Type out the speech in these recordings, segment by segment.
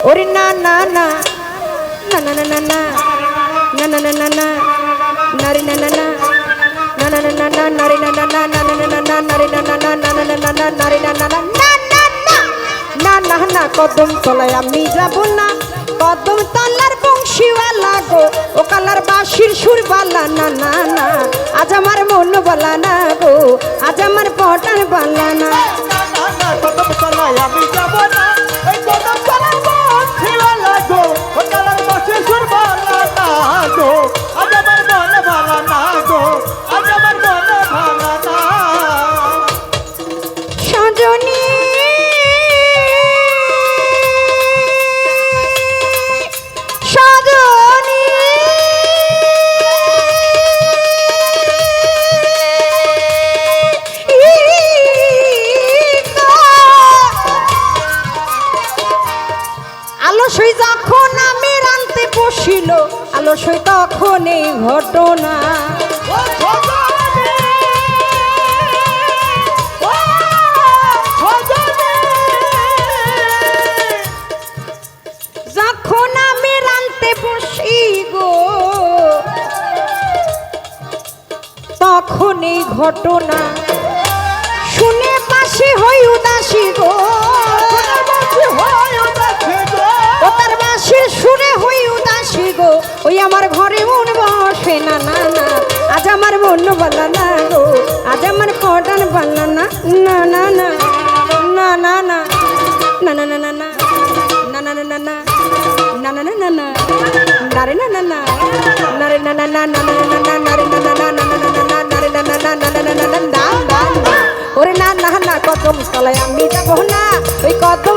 ওরে না না না না না না না না না না না না নারী না না না না না না না নারী না না না না না না না নারী না না না না না না না নারী না না না না না না না কদম তলায় আমি যাব না কদম তলার বংশীওয়ালা গো ও কালার বাঁশির সুরবালা না না না আজ আমার মন বলা না গো আজ আমার পটান বলা না বসিল আলসই তখন এই ঘটনা। ও সজনী ও সজনী। যখন আমি রানতে বসি গো তখন এই ঘটনা। শুনে পাশে হই উদাসী গো। ওই আমার ঘরে মন বসে না না না আজ আমার মন বলা না গো আজ আমার কটান বলা না না না না না না না না না না না না না না না না না ওরে না কদম তলায় আমি যাব না ওই কদম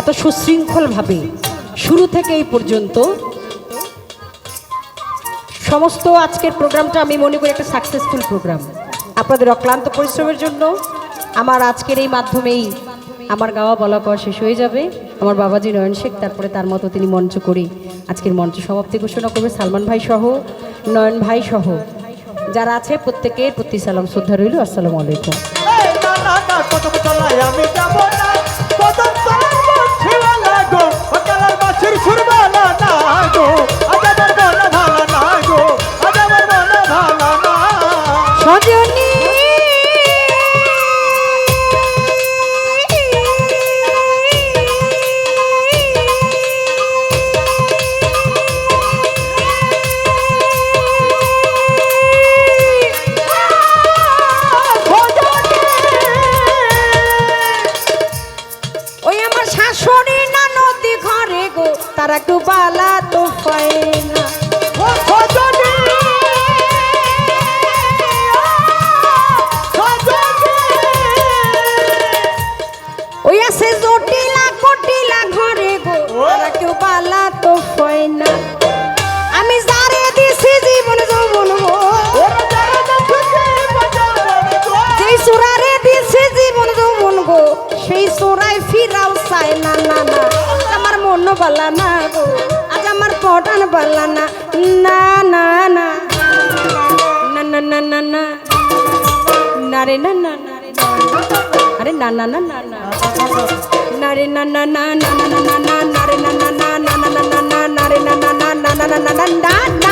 এত সুশৃঙ্খলভাবে শুরু থেকে এই পর্যন্ত সমস্ত আজকের প্রোগ্রামটা আমি মনে করি একটা সাকসেসফুল প্রোগ্রাম আপনাদের অক্লান্ত পরিশ্রমের জন্য আমার আজকের এই মাধ্যমেই আমার গাওয়া বলা কওয়া শেষ হয়ে যাবে। আমার বাবাজি নয়ন শেখ, তারপরে তার মতো তিনি মঞ্চ করে আজকের মঞ্চ সমাপ্তি ঘোষণা করবে সালমান ভাই সহ, নয়ন ভাই সহ। যারা আছে প্রত্যেকের প্রতি সালাম, শ্রদ্ধা রইল। আসসালামু আলাইকুম। সুরসুর বানা সেই সুরাই ফিরাও চায় না না না আমার মন বালা না গো আজ আমার পটান বালা না না না না না না না না না না রে না না না আরে না না না না না না রে না না না না না না না না রে না না না না না না না না রে না না না না না না না না না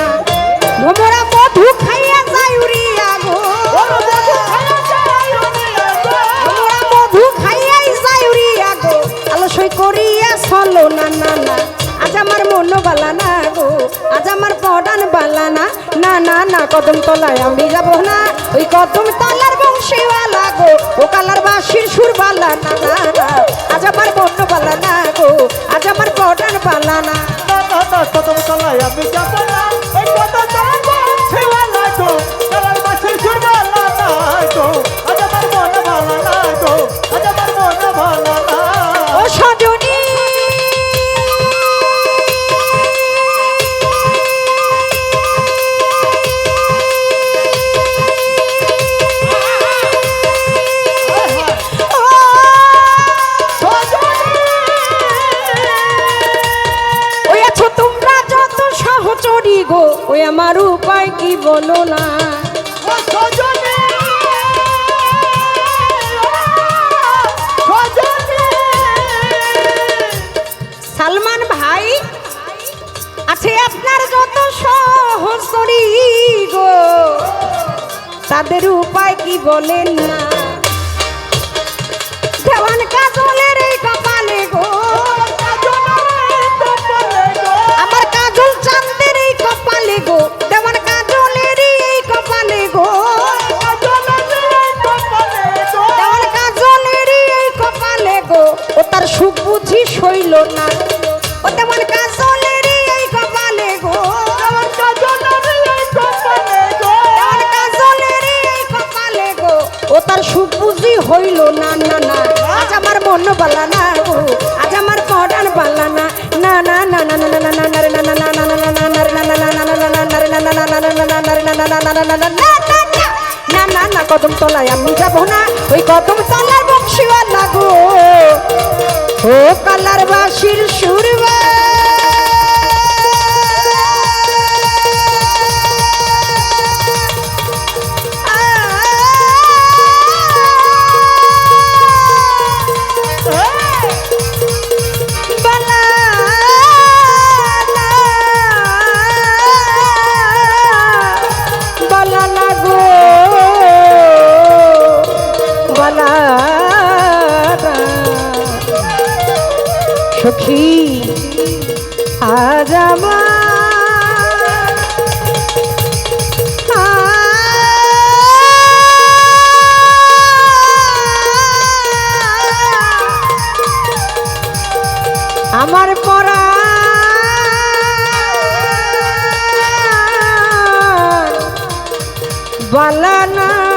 কদম তলায় আমি যাব না। ওই কদম তলার বংশীওয়ালা গো, ও কালার বাসির সুর বালা না আজ আমার মন বালা না গো, আজ আমার কটার বালা না, কদম তলায় আমি যাব না। আমার উপায় কি বলো না? সালমান ভাই আছে আপনার যত সহচরী গো তাদের উপায় কি বলেন না? তার সুখ বুঝি হইল না না না আজ আমার মন বালা না গো আজ আমার পড়ান বালা না না না না না না না না না কদম তলায় আমি যাব না ওই কদম তলার ও কালার বাসির সুরবা সখী আমার আমার পরা বালা না